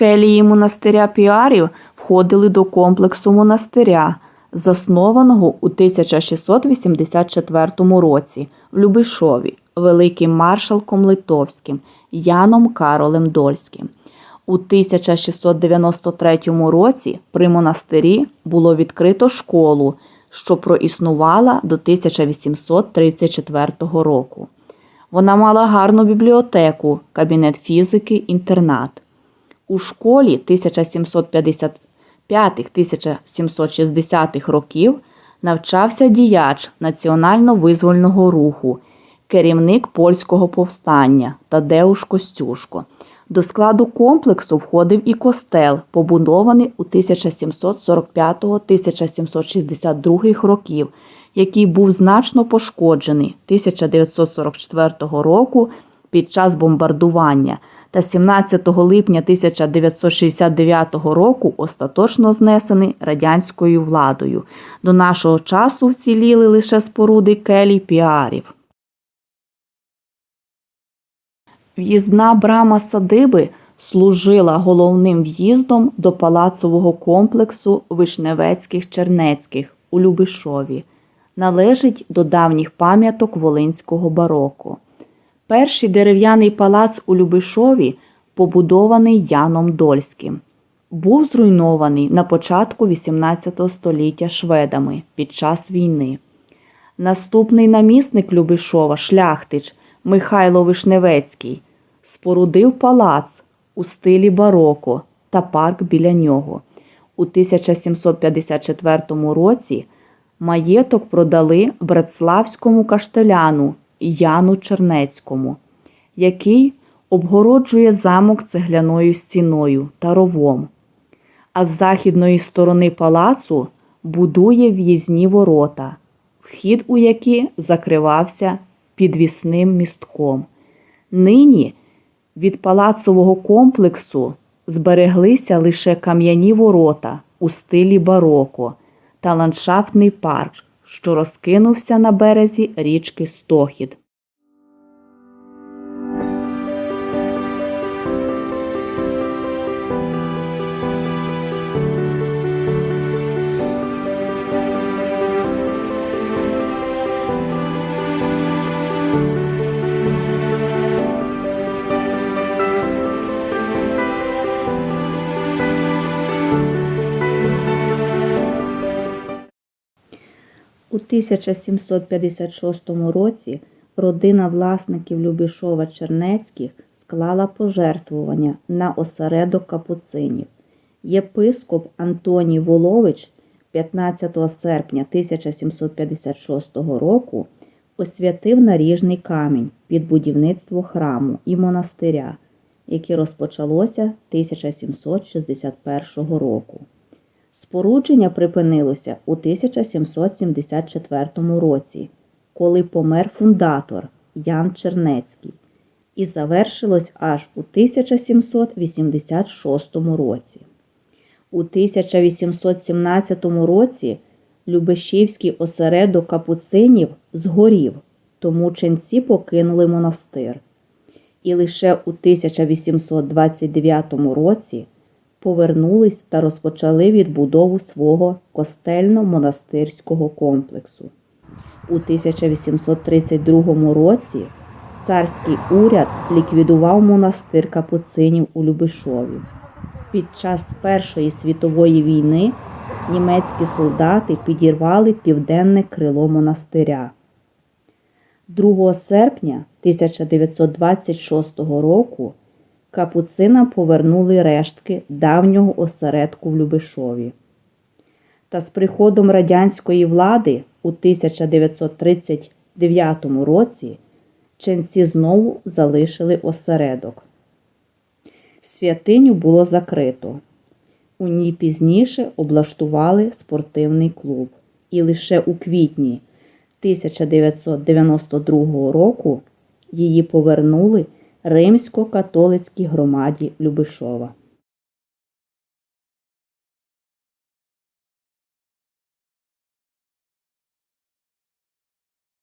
Келії монастиря Піарів входили до комплексу монастиря, заснованого у 1684 році в Любишові великим маршалком Литовським Яном Каролем Дольським. У 1693 році при монастирі було відкрито школу, що проіснувала до 1834 року. Вона мала гарну бібліотеку, кабінет фізики, інтернат. У школі 1755-1760 років навчався діяч національно-визвольного руху, керівник польського повстання Тадеуш Костюшко. До складу комплексу входив і костел, побудований у 1745-1762 років, який був значно пошкоджений 1944 року під час бомбардування та 17 липня 1969 року остаточно знесений радянською владою. До нашого часу вціліли лише споруди келій піарів. В'їзна брама садиби служила головним в'їздом до палацового комплексу Вишневецьких Чернецьких у Любишові. Належить до давніх пам'яток Волинського бароко. Перший дерев'яний палац у Любишові побудований Яном Дольським. Був зруйнований на початку XVIII століття шведами під час війни. Наступний намісник Любишова, шляхтич Михайло Вишневецький, спорудив палац у стилі бароко та парк біля нього. У 1754 році маєток продали братславському каштеляну Яну Чернецькому, який обгороджує замок цегляною стіною та ровом, а з західної сторони палацу будує в'їзні ворота, вхід у які закривався підвісним містком. Нині від палацового комплексу збереглися лише кам'яні ворота у стилі бароко та ландшафтний парк, що розкинувся на березі річки Стохід. У 1756 році родина власників Любішова Чернецьких склала пожертвування на осередок капуцинів. Єпископ Антоній Волович 15 серпня 1756 року освятив наріжний камінь під будівництво храму і монастиря, яке розпочалося 1761 року. Спорудження припинилося у 1774 році, коли помер фундатор Ян Чернецький, і завершилось аж у 1786 році. У 1817 році Любешівський осередок капуцинів згорів, тому ченці покинули монастир. І лише у 1829 році повернулись та розпочали відбудову свого костельно-монастирського комплексу. У 1832 році царський уряд ліквідував монастир капуцинів у Любишові. Під час Першої світової війни німецькі солдати підірвали південне крило монастиря. 2 серпня 1926 року капуцинам повернули рештки давнього осередку в Любишові. Та з приходом радянської влади у 1939 році ченці знову залишили осередок. Святиню було закрито. У ній пізніше облаштували спортивний клуб. І лише у квітні 1992 року її повернули римсько-католицькій громаді Любишова.